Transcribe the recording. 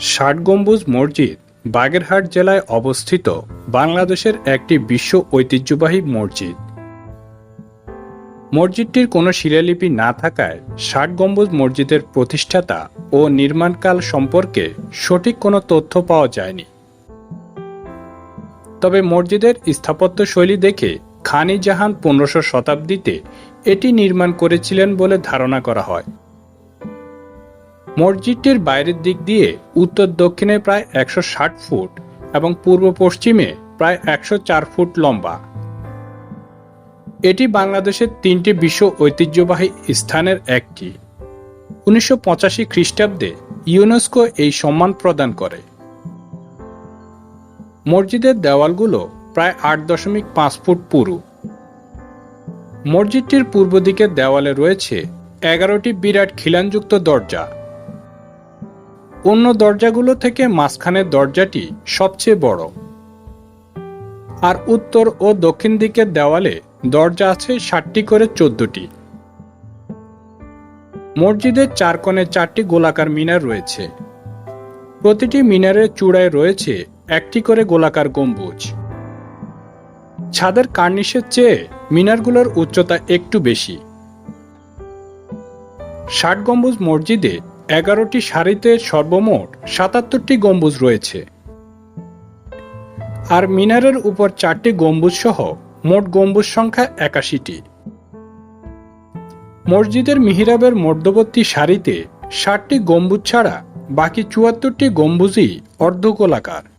ষাট গম্বুজ মসজিদ বাগেরহাট জেলায় অবস্থিত বাংলাদেশের একটি বিশ্ব ঐতিহ্যবাহী মসজিদ। মসজিদটির কোনো শিলালিপি না থাকায় ষাট গম্বুজ মসজিদের প্রতিষ্ঠাতা ও নির্মাণকাল সম্পর্কে সঠিক কোনো তথ্য পাওয়া যায়নি। তবে মসজিদের স্থাপত্য শৈলী দেখে খানি জাহান পনেরোশো শতাব্দীতে এটি নির্মাণ করেছিলেন বলে ধারণা করা হয়। মসজিদটির বাইরের দিক দিয়ে উত্তর দক্ষিণে প্রায় একশো ষাট ফুট এবং পূর্ব পশ্চিমে প্রায় একশো চার ফুট লম্বা। এটি বাংলাদেশের তিনটি বিশ্ব ঐতিহ্যবাহী স্থানের একটি। উনিশশো পঁচাশি খ্রিস্টাব্দে ইউনেস্কো এই সম্মান প্রদান করে। মসজিদের দেওয়ালগুলো প্রায় আট দশমিক পাঁচ ফুট পুরু। মসজিদটির পূর্ব দিকের দেওয়ালে রয়েছে এগারোটি বিরাট খিলানযুক্ত দরজা। অন্য দরজাগুলো থেকে মাঝখানের দরজাটি সবচেয়ে বড়। আর উত্তর ও দক্ষিণ দিকের দেওয়ালে দরজা আছে ষাটটি করে চোদ্দটি। মসজিদের চার কোণে চারটি গোলাকার মিনার রয়েছে। প্রতিটি মিনারের চূড়ায় রয়েছে একটি করে গোলাকার গম্বুজ। ছাদের কার্নিশের চেয়ে মিনারগুলোর উচ্চতা একটু বেশি। ষাট গম্বুজ মসজিদে এগারোটি সারিতে সর্বমোট সাতাত্তরটি গম্বুজ রয়েছে। আর মিনারের উপর চারটি গম্বুজ সহ মোট গম্বুজ সংখ্যা একাশিটি। মসজিদের মিহিরাবের মধ্যবর্তী সারিতে ষাটটি গম্বুজ ছাড়া বাকি চুয়াত্তরটি গম্বুজই অর্ধগোলাকার।